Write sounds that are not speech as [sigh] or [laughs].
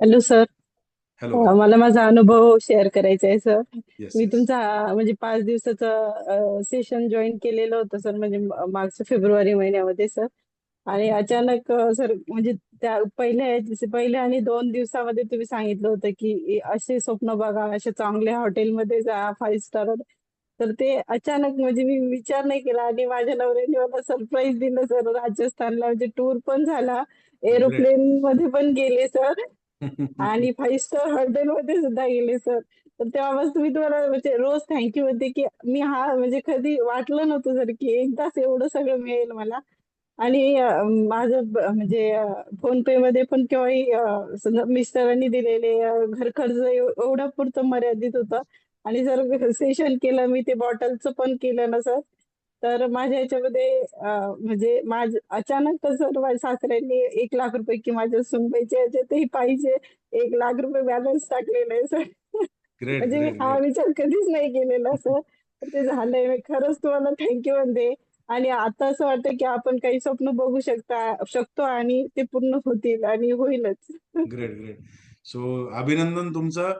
Hello sir. Hello. मला माझा अनुभव शेअर करायचा आहे सर. येस मी येस तुमचा म्हणजे पाच दिवसाचं सेशन जॉईन केलेलं होतं सर म्हणजे म- मागच्या फेब्रुवारी महिन्यामध्ये सर. आणि अचानक अं, सर म्हणजे त्या पहिल्या पहिल्या आणि दोन दिवसामध्ये तुम्ही सांगितलं होतं की असे स्वप्न बघा अशा चांगल्या हॉटेलमध्ये जा फाईव्ह स्टार तर ते अचानक म्हणजे मी विचार नाही केला आणि माझ्या नवऱ्याने मला सरप्राईज दिलं सर. राजस्थानला म्हणजे टूर पण झाला. ग्रेट एरोप्लेन मध्ये पण गेले सर. आणि [laughs] फाईव्ह स्टार हॉटेलमध्ये सुद्धा गेले सर. तर तेव्हापासून मी तुम्हाला म्हणजे रोज थँक्यू म्हणते की मी हा म्हणजे कधी वाटलं नव्हतं सर की एकदाच एवढं सगळं मिळेल मला. आणि माझं म्हणजे फोन पे मध्ये पण केव्हाही मिस्टरांनी दिलेले घर खर्च एव- एवढ्या पुरतं मर्यादित होतं. आणि जर सेशन केलं मी ते बॉटलचं पण केलं ना सर तर माझ्या ह्याच्यामध्ये अं, म्हणजे माझ अचानक सासऱ्यांनी एक लाख रुपये की माझ्या सुनबाईच्या ह्याच्यातही पाहिजे. एक लाख रुपये बॅलन्स टाकलेला आहे सर. म्हणजे मी हा विचार कधीच नाही केलेला सर. ते झालंय मी खरंच तुम्हाला थँक्यू म्हणते. आणि आता असं वाटतं की आपण काही स्वप्न बघू शकता शकतो आणि ते पूर्ण होतील आणि होईलच. ग्रेट ग्रेट सो अभिनंदन तुमचं.